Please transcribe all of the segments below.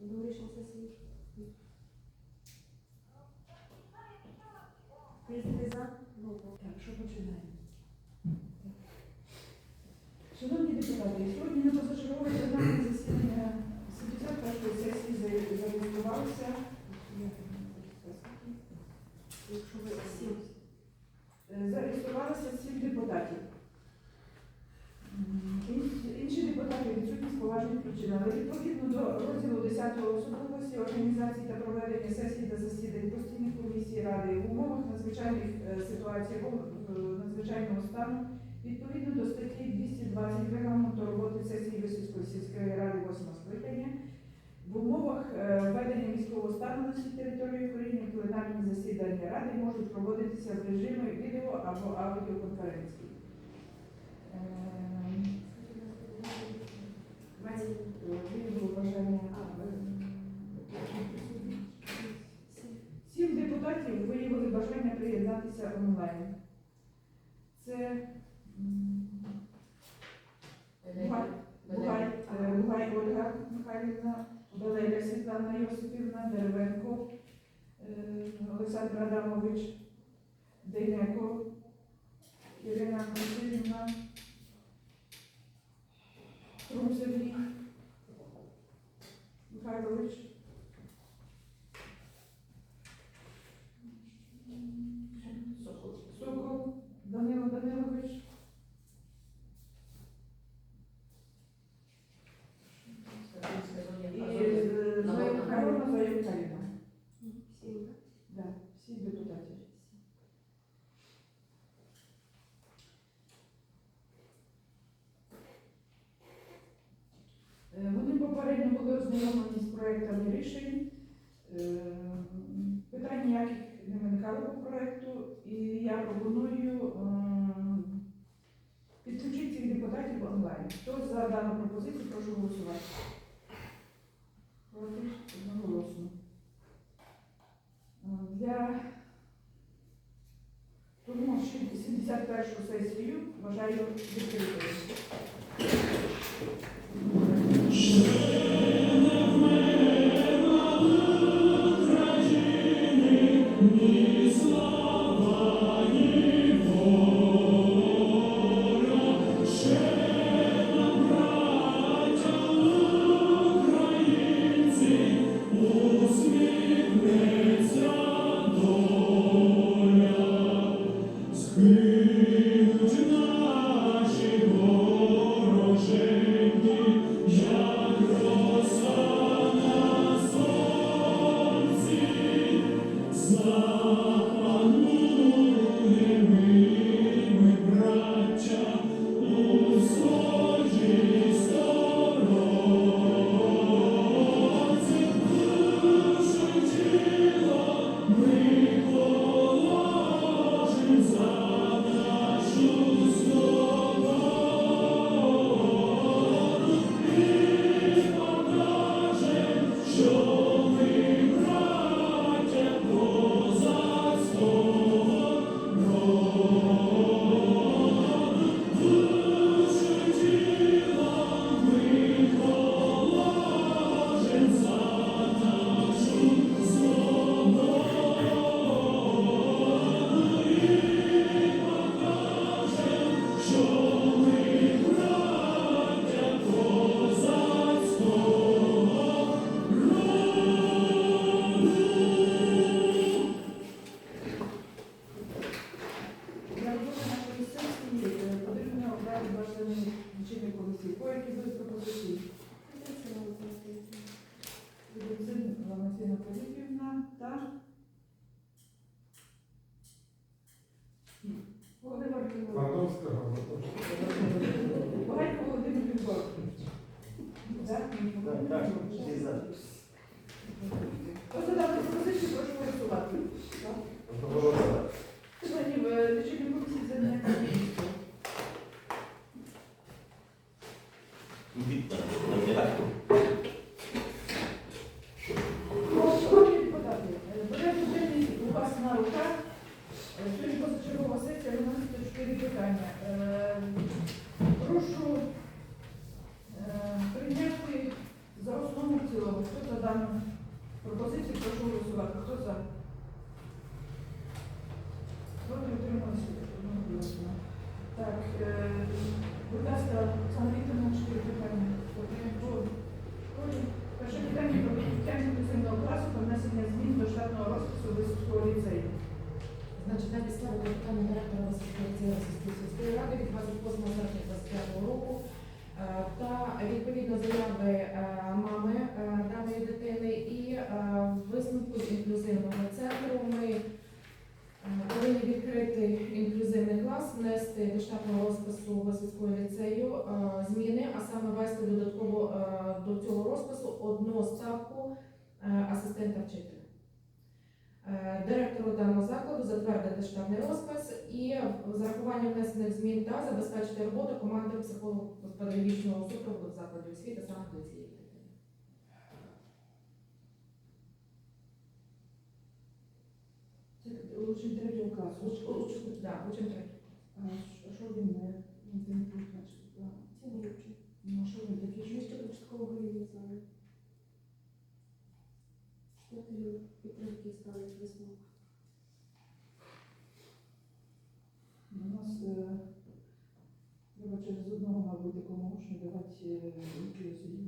Новорічна сесія. Різний за. Ну, Так, що починаємо? Шановні депутати, сьогодні на позачергове пленарне засідання 71-ї сесії за- зареєструвалися. якщо ви всі. Е, Зареєструвалося сім депутатів. Інші депутати відсутні з поважних причин, але до розділу 10 особливості організації та проведення сесій та засідань постійних комісій ради в умовах надзвичайних е, ситуацій або е, надзвичайного стану відповідно до статті 220 регламенту роботи сесії Висоцької сільської ради 8 скликання в умовах е, введення військового стану на всій території України пленарні засідання ради можуть проводитися в режимі відео або аудіоконференції. Ем, Виявило бажання. е, Сім депутатів виявили бажання приєднатися онлайн. Це Бугай, е, Ольга Михайлівна, Белеля Світлана Йосипівна, Деревенко, е, Олександр Адамович, Дейнеко, Ірина Васильівна, Vamos abrir o cartão hoje. Попередньо були ознайомлені з проектами рішень. Е, Питань ніяких не виникало по проекту, і я пропоную ем, підключити цих депутатів онлайн. Хто за дану пропозицію, прошу голосувати. Проти одноголосно. Для тому що 71 сесію вважаю відкритою. Так, е, будь ласка, Оксана Вікторовна, чотири питання. Перше питання про підняття інклюзивного класу та внесення змін до штатного розпису Висоцького ліцею. Значить, на підставі питання директора Високої Російської сільської ради від 28 серпня 25 року е, та відповідно заяви е, мами даної дитини і висновку інклюзивного центру ми повинні відкрити інклюзивний клас, внести до штатного розпису Висоцького ліцею е, зміни, а саме ввести додатково е, до цього розпису одну ставку е, асистента вчителя. Директору даного закладу затвердити штатний розпис і з урахуванням внесених змін та забезпечити роботу команди психолого-педагогічного супроводу в закладі освіти саме для цієї учень класу. Уч- уч- да, учень третій. А що- він не він значить. Це не вчить. Ну, що він такий? Ще початкового рівня знає? Четвертий підтримки ставить висновок. У нас е, треба через одного, мабуть, такому учню давати е, інклюзію.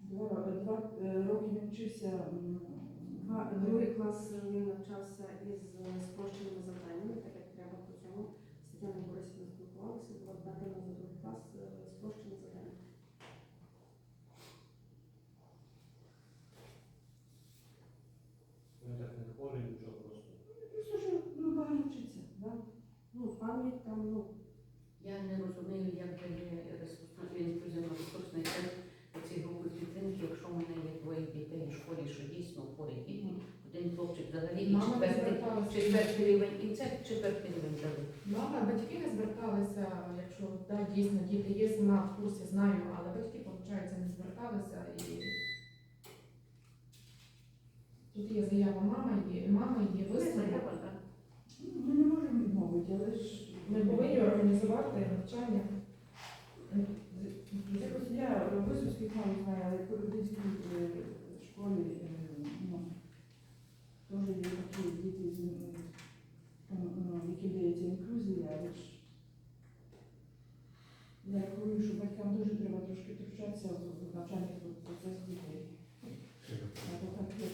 Два, ро- е, роки він вчився. Другий клас е, він навчався із е, спрощеними завданнями, так як треба по цьому. З Тетяною Борисівною спілкувалися, було за другий клас е, спрощені завдання. Він так не хворий, нічого просто. Просто що ну, багато вчиться. Да? Ну, пам'ять там, ну, Я не розумію, як дає ресурсна інклюзивно-ресурсний центр ці групи підтримки, якщо в мене є двоє дітей у школі, що дійсно хворі діти. Один хлопчик взагалі і Мама не четвертий, зверталася. четвертий рівень, і це четвертий рівень дали. Мама, батьки не зверталися, якщо да, дійсно діти є, сама в курсі знаю, але батьки, виходить, не зверталися і тут є заява мами, є мами, є висновок. Ну, Ми не можемо відмовити, але ж Ми повинні організувати навчання. Якось я висоцьких мам знаю, але по людинській е, школі е, ну, теж є такі діти, з, ну, які дається інклюзія, але ж я говорю, що батькам дуже треба трошки втручатися в навчальний процес дітей. А то так як,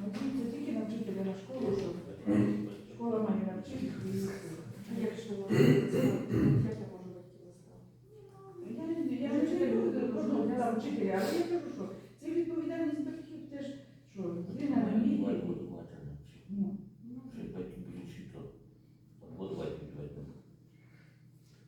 ну, дивіться тільки на вчителя на школу, що школа має навчити їх. а як ж не можна заставити? Як я можу батьків заставити? Я не я не люблю кожного там вчителя, але я кажу, що це відповідальність батьків теж, що дитина не вміє. Ну,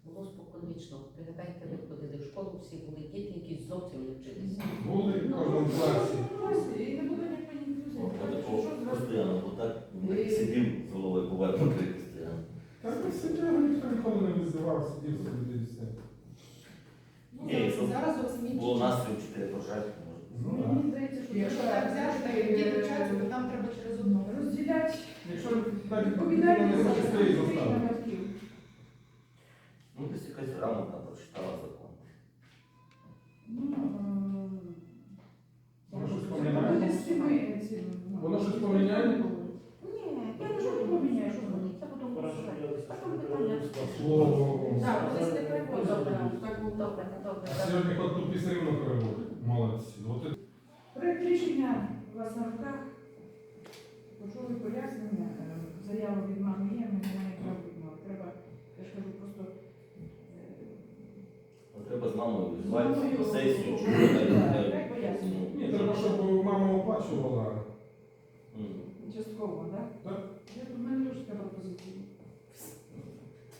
Було споконвічно. Пригадайте, ви ходили в школу, всі були діти, які зовсім не вчилися. Були в кожному класі. ось, і не буде ніякої інклюзії. Що зразу? Постоянно, бо так сидів з повернути постійно. Так і сидів, ніхто ніколи не визивав, сидів собі і все. Ні, якщо Зараз зовсім Було настрій вчителя пожежі. Ну, Мені здається, що Якщо так взяти, так як діти вчаться, то там треба через одного. розділяти Якщо так відповідальність не на батьків. Ну, десь якась грамота прочитала закон. Ну, Воно щось поміняє? ну, Воно щось поміняє? Це потім голосувати. Потім питання. О, Так, колись не переводили. Так добре, добре. Сьогодні хоч тут все рівно переводить. Молодці. От Проект рішення у вас на руках. Почули пояснення, е, заява від мами є, ми не маємо права відмовити. Треба, я ж кажу, просто е, Треба з мамою з визвати мамою, на сесію, щоб вона. Ні, треба, щоб мама оплачувала. Частково, так? Так. Я в мене.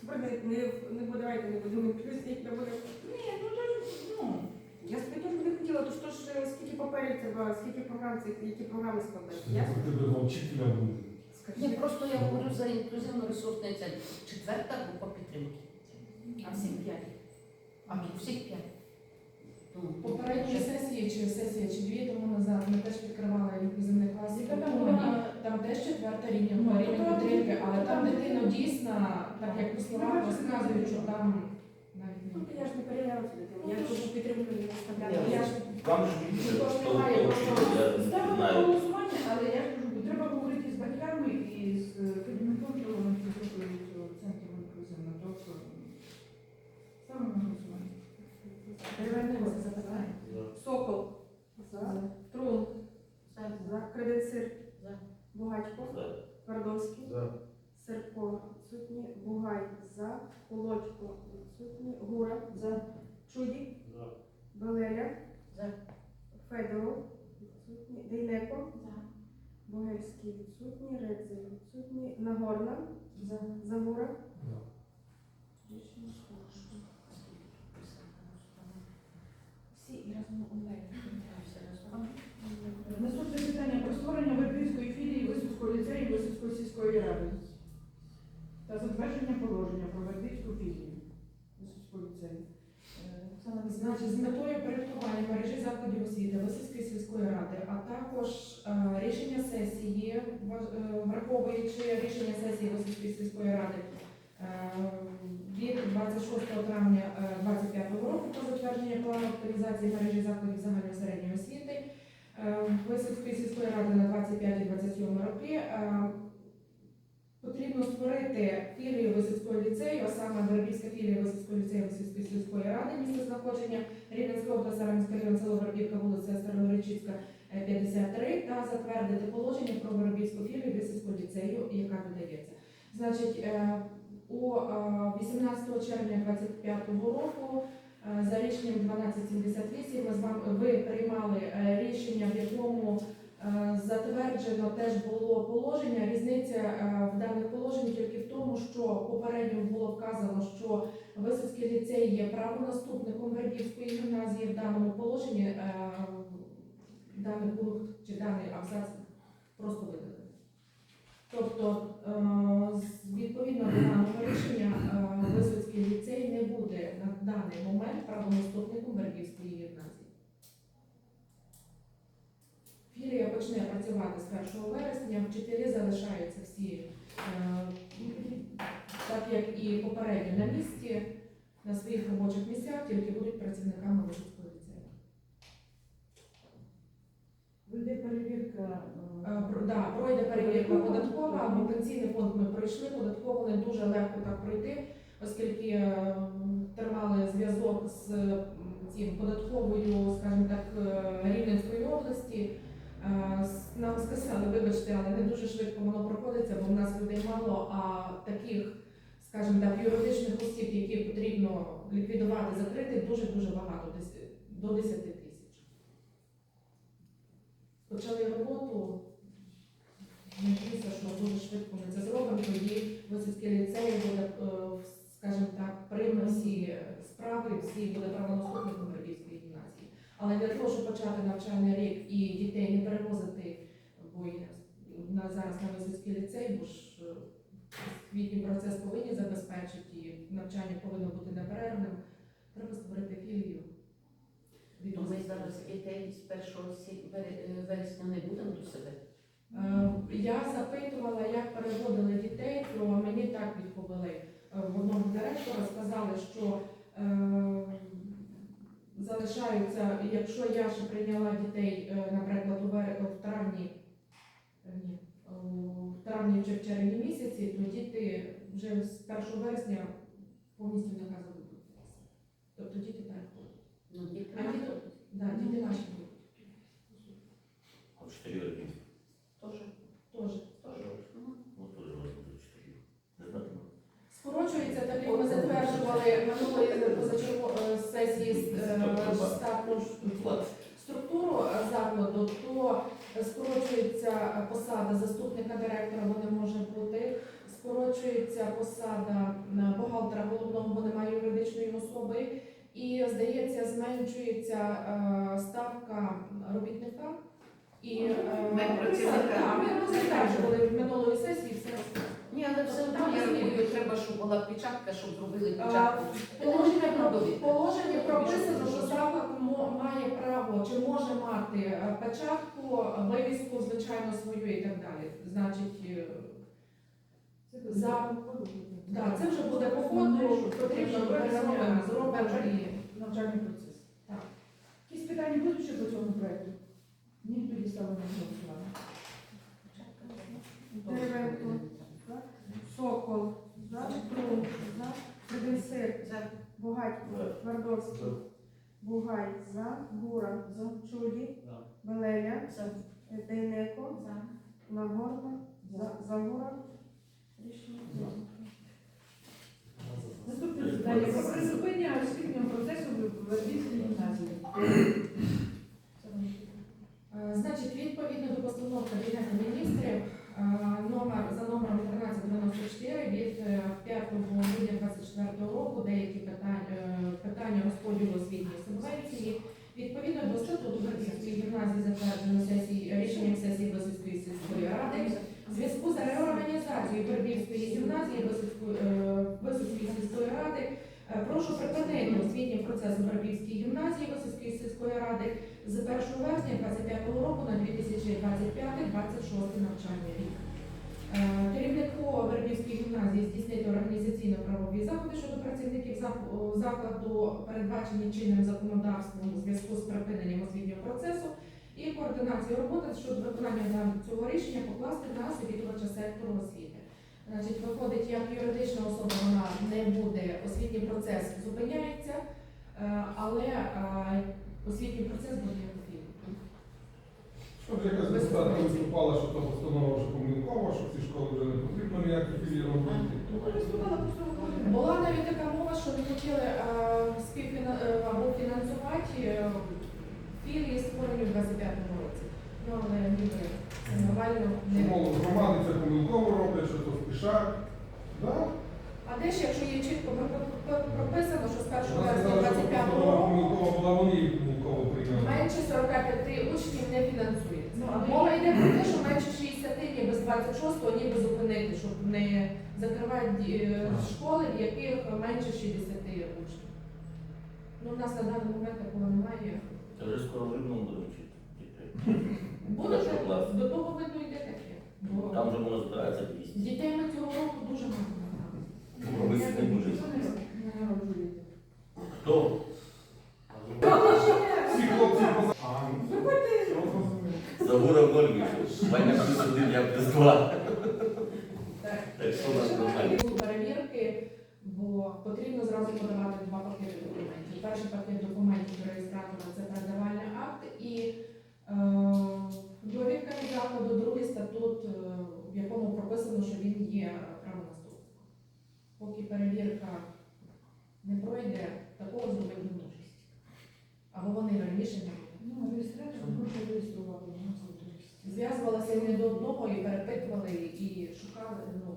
Не, не, не будемо інклюзії, не буде. Ні, ну то ж, ну, Я собі теж не хотіла, то що ж е, скільки паперів треба, скільки програм, цих, які програми складати. Я два вчителя буде? Ні, просто я говорю за інклюзивно-ресурсний центр. Четверта група підтримки. А всіх п'ять. А тут всіх п'ять. Ну, Попередньої сесії чи сесія чи дві тому назад ми теж відкривали інклюзивний клас. Яка там Ну, була? Там теж четверта рівня, Ну, рівня підтримки, але там там- дитина дійсно, так як по словах розказують, що там навіть Ну, я ж не перевіряла цю дитину. Я ж підтримку не виставляла. Я ж Вам ж більше, Ну, немає просто знаю. голосування, але я ж кажу, треба говорити з батьками і з керівником того фізичної цього центру інклюзивного. Тобто на голосування. Повернемося за питання. Сокол. За. Трун. За. За. Кривицир. За. Бугатько. За. Твардовський. За. Серко відсутні. Бугай за. Колодько відсутні. Гура за. Чудік. За. Валерія. За. Федоров відсутні. Дейнеко. За. Богельський відсутні. Рецин відсутні. Нагорна. За. Загора. За. Рішення. Всі і разом онлайн. Все разом. Наступне питання про створення Вербівської філії Висоцького ліцею Висоцької сільської ради та затвердження положення про Вербівську філію. Е, Значить, з метою порядкування мережі закладів освіти Висоцької сільської ради, а також е, рішення сесії, е, враховуючи рішення сесії Висоцької сільської ради е, від 26 травня 2025 року про затвердження плану оптимізації мережі закладів загальної середньої освіти е, сільської ради на 25-27 роки. Потрібно створити філію Висоцького ліцею, а саме Вербівська філія Висоцького ліцею Висоцької сільської ради, місце знаходження Рівненська область, Саранська район, село Вербівка, вулиця Староречицька, е, 53, та затвердити положення про Вербівську філію Висоцького ліцею, яка додається. Значить, е, у е, 18 червня 2025 року е, за рішенням 1278 ми з вами ви приймали е, рішення, в якому Е, Затверджено теж було положення. Різниця е, в даних положеннях тільки в тому, що попередньо було вказано, що Висоцький ліцей є правонаступником Вербівської гімназії. В даному положенні е, даний пункт чи даний абзац просто видали. Тобто, е, відповідно до даного рішення, е, Висоцький ліцей не буде на даний момент правонаступником Вербівської гімназії. Філія почне працювати з 1 вересня, вчителі залишаються всі, е, так як і попередньо на місці, на своїх робочих місцях, тільки будуть працівниками Висоцького ліцею. Вийде перевірка. Е, е, Да, пройде перевірка податкова, бо пенсійний фонд ми пройшли, податково не дуже легко так пройти, оскільки тримали зв'язок з цим податковою, скажімо так, Рівненської області. Е, Нам сказали, вибачте, але не дуже швидко воно проходиться, бо в нас людей мало, а таких, скажімо так, юридичних осіб, які потрібно ліквідувати, закрити, дуже-дуже багато, до 10 тисяч. Почали роботу, надіюся, що дуже швидко ми це зробимо, тоді Висоцький ліцей буде, е, скажімо так, прийме всі справи, всі буде правонаступником. Але для того, щоб почати навчальний рік і дітей не перевозити, бо і на зараз на Висоцький ліцей, бо ж е, освітній процес повинні забезпечити, і навчання повинно бути неперервним, треба створити філію. ми зараз дітей з 1 сі- вере- е, вересня не будемо до себе. Е, Я запитувала, як переводили дітей, то мені так відповіли Е, в одному директора, сказали, що е, залишаються, якщо я ще прийняла дітей, е, наприклад, у, вер... в травні, е, ні, у травні чи в червні місяці, то діти вже з 1 вересня повністю наказу будуть. Тобто діти переходять. Ну, діти А діти, да, діти наші будуть. А вчителі Вербівські? теж. Теж. Ну, Ну, теж у нас буде вчителі. Не знаю. Скорочується, так як ми затверджували ж- структуру е, закладу, то скорочується посада заступника директора, бо не може бути. Скорочується посада е, бухгалтера головного, бо немає юридичної особи. І, здається, зменшується е, ставка робітника. І е, Ми. Так, ми затверджували минулої сесії все. Ні, але все одно я рахую, треба, щоб була печатка, щоб зробили А, печатку. Положення про Довідка. положення прописано, що заклад мо- має право чи може мати е, печатку, вивіску, звичайно, свою і так далі. Значить, е, за да, це вже буде по ходу, потрібно переробимо, зробимо і навчальний процес. Так. Якісь питання будуть ще по цьому проекту? Ні, тоді ставимо на голосування. Деревенко, Сокол, за, Трум, за, Кривенсир, Бугатько, Твардовський, Бугай, за, Гура, за, Чуді, За. Белеля, Дейнеко, Нагорна, за, Загура. Рішення прийнято. Наступне питання. Про призупинення освітнього процесу в Вербівській гімназії. Е, Значить, відповідно до постанов Кабінету міністрів е, номер за номером 1394 від е, 5 грудня 2024 року деякі питання, е, питання розподілу освітньої субвенції. Відповідно до статуту Вербівської гімназії затверджено сесії рішенням сесії Висоцької сільської ради. В зв'язку з реорганізацією Вербівської гімназії Висоцької е, Висоцької сільської ради е, прошу припинити освітній процес у Вербівській гімназії Висоцької сільської ради з 1 вересня 2025 року на 2025-2026 навчальний рік. Е, Керівнику Вербівської гімназії здійснити організаційно-правові заходи щодо працівників закладу, передбачені чинним законодавством у зв'язку з припиненням освітнього процесу, і координацію роботи щодо виконання цього рішення покласти на завідувача сектору освіти. Значить, виходить, як юридична особа вона не буде, освітній процес зупиняється, е, але е, освітній процес буде. Щоб якась депутатка виступала, що та постанова вже помилкова, що ці школи вже не потрібно ніякі філії робити. Володимир. Була навіть така мова, що не хотіли е, або фінансувати е, філії створені в 25-му році. Ну, але ніби це нормально. Мол, громади це помилково роблять, що то спішать. Да? А де ж, якщо є чітко про- про- про- прописано, що з 1 Вона вересня сказала, що 25 року помилкова була, вони її помилково прийняли. менше 45 учнів не фінансується. Мова йде про те, що менше 60 ніби з 26-го ніби зупинити, щоб не закривати е, школи, в яких менше 60 учнів. Ну, у нас на даний момент такого немає. Це вже скоро в будемо вчити дітей. Буде Першого до того видно йде таке. Бо Там вже воно збирається 200. Дітей ми цього року дуже мало набрали. Ну, ви не дуже. Що не не народжуєте? Хто? Всі хлопці поза... А, ну, Виходьте. все зрозуміло. Загура Вольвіч. Ваня плюс один, я плюс два. Так. Так що нас перевірки, бо потрібно зразу подавати два пакети документів. Перший пакет документів до реєстратора це передавальний акт і е, довідка від закладу, другий статут, е, в якому прописано, що він є правонаступником. Поки перевірка не пройде, такого зробити не можуть. Або вони раніше не робили. Ну, реєстратор може реєструвати. Зв'язувалися не до одного і перепитували, і шукали. Ну,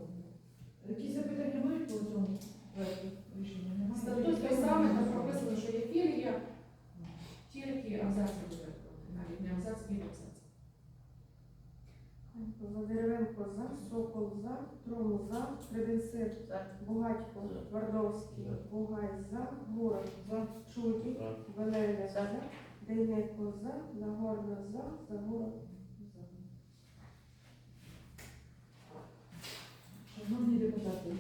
Якісь запитання будуть по цьому проекту рішення? Немає? Статут той самий, там прописано, що є філія, тільки абзац не буде. Навіть не абзац, пів абзац. За Деревенко, за, Сокол, за, Трум, за, Кривенсир, Бугатько, За. Твардовський, Бугай, за, Гура, За. Чуді, За. За, Дейнеко, за, Нагорна, за, Загура, Шановні депутати,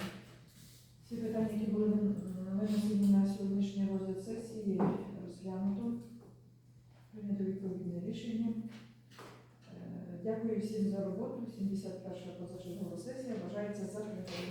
всі питання, які були винесені на сьогоднішній розгляд сесії, розглянуто. Прийнято відповідне рішення. Е, Дякую всім за роботу. 71 позачергова сесія вважається закритою.